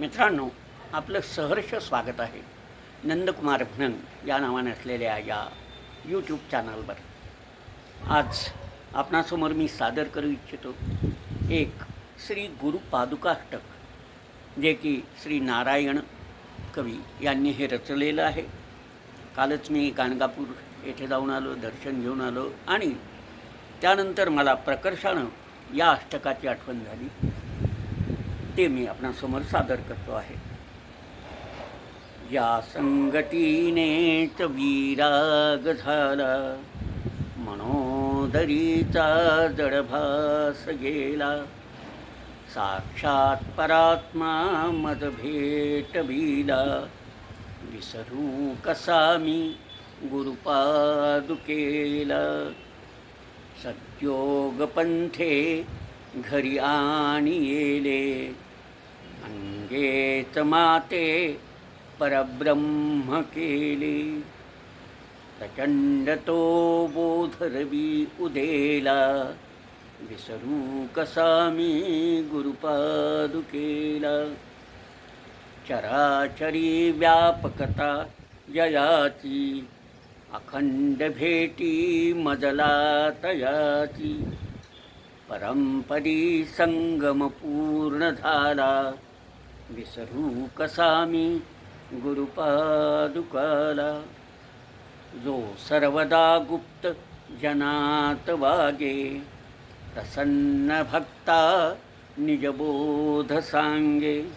मित्रांनो आपलं सहर्ष स्वागत आहे. नंदकुमार भनंग या नावाने असलेल्या या यूट्यूब चॅनलवर आज आपणासमोर मी सादर करू इच्छितो एक श्री गुरु पादुकाष्टक जे की श्री नारायण कवी यांनी हे रचलेलं आहे. कालच मी गाणगापूर येथे जाऊन आलो दर्शन घेऊन आलो आणि त्यानंतर मला प्रकर्षानं या अष्टकाची आठवण झाली. ते मी आपणासमोर सादर करतो आहे. या संगतीने च विराग झाला मनोदरीचा जडभास गेला. साक्षात परात्मा मद भेट भिला विसरू कसा मी गुरुपादुकेला? सद्योगपंथे घरी आणि येले अंगेच माते परब्रह्म केले। प्रचंड तो बोधरवी उदेला। विसरू कसा मी गुरुपादुकेला चराचरी व्यापकता जयाची अखंड भेटी मजला तयाची। परंपरी संगम पूर्ण झाला। विसरू कसा मी गुरुपादुकाला. जो सर्वदा गुप्त जनात वागे प्रसन्न भक्ता निजबोध सांगे.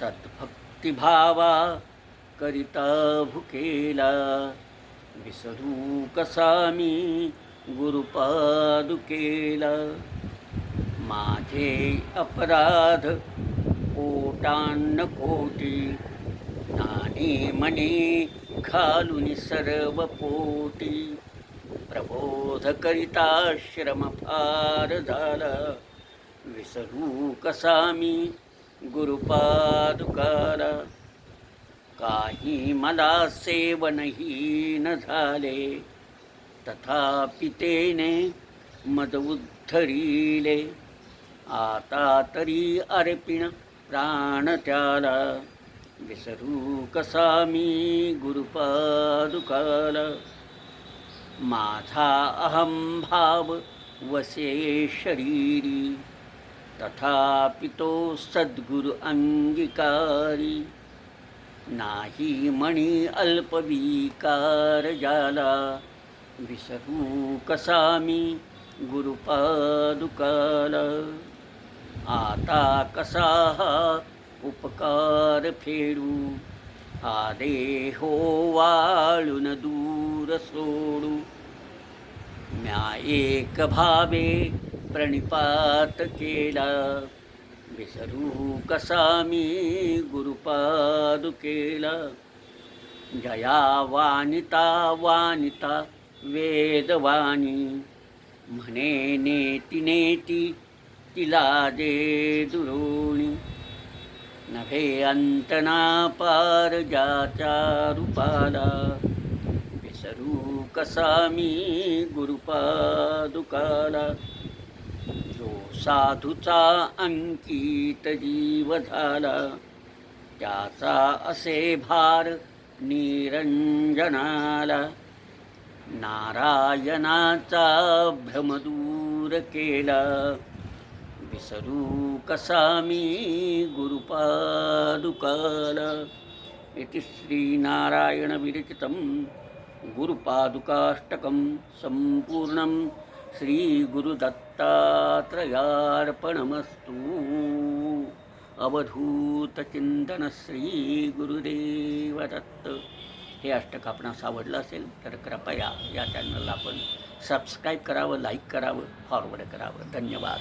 सद्भक्तिभावा करिता भुकेला. विसरू कसा मी गुरुपादुकेला. माझे अपराध कोटान्न कोटी नाणे मने घालून सर्व पोटी प्रबोध करिता श्रम फार झाला विसरू कसा मी गुरुपादुकाला काही मला सेवनहीन झाले। तथापि तेने मद उद्धरिले। आता तरी अर्पिण प्राण त्याला. विसरू कसा मी गुरुपादुकाला माझा अहंभाव वसे शरीरी. तथापि तो सद्गुरु अंगीकारी. नाही मणी अल्पविकार जाला. विसरू कसा मी गुरुपादुकाला आता कसा हा उपकार फेडू? हा देहो वाळून दूर सोडू. म्या एक भावे प्रणिपात केला. विसरू कसा मी गुरुपादुकेला जया वानिता वानिता वेदवाणी म्हणे नेती नेती तिला दे दुरोणी. नभे अंतना पार जाच्या रूपाला. विसरू कसा मी गुरुपादुकाला. जो साधूचा अंकित जीव झाला त्याचा असे भार निरंजनाला. नारायणाचा भ्रमदूर केला. विसरू कसा मी गुरुपादुकाला इति श्रीनारायणविरचितं गुरुपादुकाष्टकं सम्पूर्णं श्रीगुरुदत्तात्रयार्पणमस्तु। अवधूतचिंतन श्री दत्त हे अष्टक आपणास आवडलं असेल तर कृपया या चॅनलला आपण सबस्क्राईब करावं लाईक करावं फॉरवर्ड करावं. धन्यवाद.